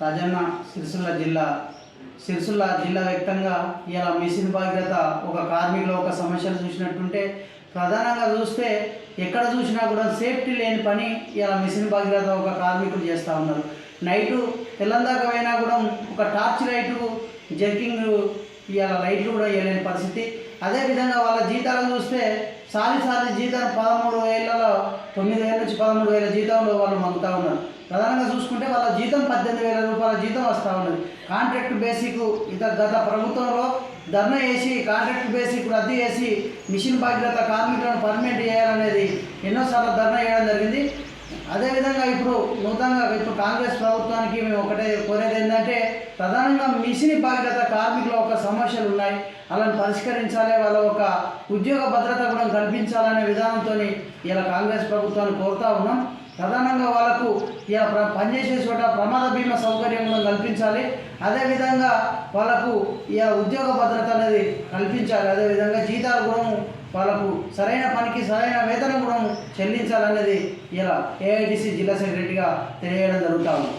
రాజన్న సిరిసిల్ల జిల్లా. సిరిసిల్ల జిల్లా వ్యక్తంగా ఇలా మిషన్ భాగ్యత ఒక కార్మికుల ఒక సమస్యలు చూసినట్టుంటే ప్రధానంగా చూస్తే ఎక్కడ చూసినా కూడా సేఫ్టీ లేని పని ఇలా మిషన్ భాగీరథ ఒక కార్మికులు చేస్తూ ఉన్నారు. నైటు తెల్లందాక పోయినా కూడా ఒక టార్చ్ లైటు జర్కింగ్ ఇవాళ లైట్లు కూడా వేయలేని పరిస్థితి. అదేవిధంగా వాళ్ళ జీతాలు చూస్తే సారి సారి జీతం పదమూడు వేలలో తొమ్మిది వేల నుంచి పదమూడు వేల జీతంలో వాళ్ళు మగ్గుతూ ఉన్నారు. ప్రధానంగా చూసుకుంటే వాళ్ళ జీతం పద్దెనిమిది వేల రూపాయల జీతం వస్తూ ఉన్నది. కాంట్రాక్ట్ బేసిక్ ఇత గత ప్రభుత్వంలో ధర్నా చేసి కాంట్రాక్ట్ బేసిక్ రద్దు చేసి మిషన్ భాగీరథ కార్మికులను పర్మనెంట్ చేయాలనేది ఎన్నోసార్లు ధర్నా చేయడం జరిగింది. అదేవిధంగా ఇప్పుడు నూతనంగా ఇప్పుడు కాంగ్రెస్ ప్రభుత్వానికి మేము ఒకటే కోరేది ఏంటంటే ప్రధానంగా మిషన్ బాధ్యత కార్మికుల ఒక సమస్యలు ఉన్నాయి. అలాని పరిష్కరించాలి వాళ్ళ ఒక ఉద్యోగ భద్రత కూడా కల్పించాలనే విధానంతో ఇలా కాంగ్రెస్ ప్రభుత్వాన్ని కోరుతా ఉన్నాం. ప్రధానంగా వాళ్ళకు ఇలా పనిచేసే చోట ప్రమాద బీమా సౌకర్యం కూడా కల్పించాలి. అదేవిధంగా వాళ్ళకు ఇక ఉద్యోగ భద్రత అనేది కల్పించాలి. అదేవిధంగా జీతాలు కూడా వాళ్ళకు సరైన పనికి సరైన వేతనం కూడా చెల్లించాలనేది ఇలా ఏఐటిసి జిల్లా సెక్రటరీగా తెలియడం జరుగుతాము ఉంది.